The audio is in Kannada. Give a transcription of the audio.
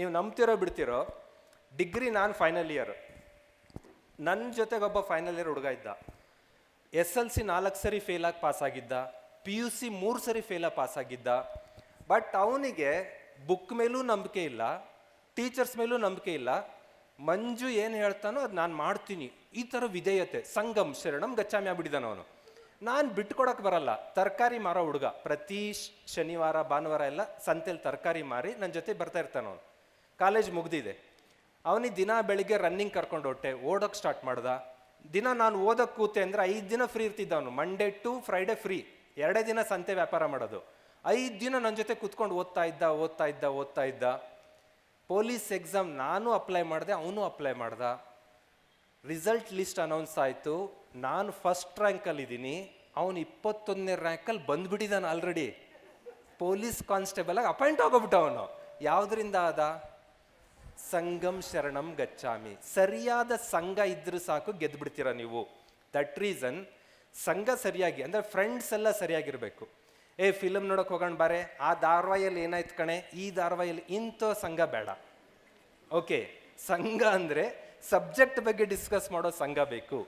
ನೀವು ನಂಬ್ತಿರೋ ಬಿಡ್ತಿರೋ, ಡಿಗ್ರಿ ನಾನು ಫೈನಲ್ ಇಯರ್ ನನ್ನ ಜೊತೆಗೆ ಒಬ್ಬ ಫೈನಲ್ ಇಯರ್ ಹುಡುಗ ಇದ್ದ. ಎಸ್ ಎಲ್ ಸಿ ನಾಲ್ಕು ಸರಿ ಫೇಲ್ ಆಗಿ ಪಾಸ್ ಆಗಿದ್ದ. ಪಿ ಯು ಸಿ ಮೂರು ಸರಿ ಫೇಲಾಗಿ ಪಾಸ್ ಆಗಿದ್ದ. ಬಟ್ ಅವನಿಗೆ ಬುಕ್ ಮೇಲೂ ನಂಬಿಕೆ ಇಲ್ಲ ಟೀಚರ್ಸ್ ಮೇಲೂ ನಂಬಿಕೆ ಇಲ್ಲ. ಮಂಜು ಏನು ಹೇಳ್ತಾನೋ ಅದು ನಾನು ಮಾಡ್ತೀನಿ. ಈ ಥರ ವಿಧೇಯತೆ, ಸಂಗಮ್, ಶರಣಂ, ಗಚ್ಚಾಮಿ ಆಗ್ಬಿಟ್ಟಿದ್ದಾನ ಅವನು. ನಾನು ಬಿಟ್ಕೊಡಕ್ಕೆ ಬರಲ್ಲ. ತರಕಾರಿ ಮಾರೋ ಹುಡುಗ. ಪ್ರತಿ ಶನಿವಾರ, ಭಾನುವಾರ ಎಲ್ಲ ಸಂತೆಯಲ್ಲಿ ತರಕಾರಿ ಮಾರಿ ನನ್ನ ಜೊತೆ ಬರ್ತಾ ಇರ್ತಾನೆ ಅವನು. ಕಾಲೇಜ್ ಮುಗ್ದಿದೆ. ಅವನಿಗೆ ದಿನ ಬೆಳಿಗ್ಗೆ ರನ್ನಿಂಗ್ ಕರ್ಕೊಂಡು ಹೊಟ್ಟೆ ಓಡೋಕೆ ಸ್ಟಾರ್ಟ್ ಮಾಡ್ದ. ದಿನ ನಾನು ಓದೋಕೆ ಕೂತೆ ಅಂದರೆ ಐದು ದಿನ ಫ್ರೀ ಇರ್ತಿದ್ದ ಅವನು. ಮಂಡೇ ಟು ಫ್ರೈಡೆ ಫ್ರೀ ಎರಡೇ ದಿನ ಸಂತೆ ವ್ಯಾಪಾರ ಮಾಡೋದು. ಐದು ದಿನ ನನ್ನ ಜೊತೆ ಕೂತ್ಕೊಂಡು ಓದ್ತಾ ಇದ್ದ ಓದ್ತಾ ಇದ್ದ ಓದ್ತಾ ಇದ್ದ. ಪೊಲೀಸ್ ಎಕ್ಸಾಮ್ ನಾನು ಅಪ್ಲೈ ಮಾಡಿದೆ, ಅವನು ಅಪ್ಲೈ ಮಾಡ್ದ. ರಿಸಲ್ಟ್ ಲಿಸ್ಟ್ ಅನೌನ್ಸ್ ಆಯಿತು. ನಾನು ಫಸ್ಟ್ ರ್ಯಾಂಕಲ್ಲಿದ್ದೀನಿ ಅವನು ಇಪ್ಪತ್ತೊಂದನೇ ರ್ಯಾಂಕಲ್ಲಿ ಬಂದುಬಿಟ್ಟಿದ್ದಾನೆ ಆಲ್ರೆಡಿ ಪೊಲೀಸ್ ಕಾನ್ಸ್ಟೇಬಲಾಗಿ ಅಪಾಯಿಂಟ್ ಆಗೋಗ್ಬಿಟ್ಟ ಅವನು. ಯಾವುದರಿಂದ ಆದ? ಸಂಗಮ್ ಶರಣಂ ಗಚ್ಚಾಮಿ. ಸರಿಯಾದ ಸಂಘ ಇದ್ದರೂ ಸಾಕು ಗೆದ್ದುಬಿಡ್ತೀರ ನೀವು. ದಟ್ ರೀಸನ್ ಸಂಘ ಸರಿಯಾಗಿ, ಅಂದರೆ ಫ್ರೆಂಡ್ಸ್ ಎಲ್ಲ ಸರಿಯಾಗಿರಬೇಕು. ಏ ಫಿಲಮ್ ನೋಡೋಕೆ ಹೋಗೋಣ ಬಾರೆ, ಆ ಧಾರವಾಹಿಯಲ್ಲಿ ಏನಾಯ್ತು ಕಣೆ? ಈ ಧಾರವಾಹಿಯಲ್ಲಿ ಇಂಥ ಸಂಘ ಬೇಡ. ಓಕೆ ಸಂಘ ಅಂದರೆ ಸಬ್ಜೆಕ್ಟ್ ಬಗ್ಗೆ ಡಿಸ್ಕಸ್ ಮಾಡೋ ಸಂಘ ಬೇಕು.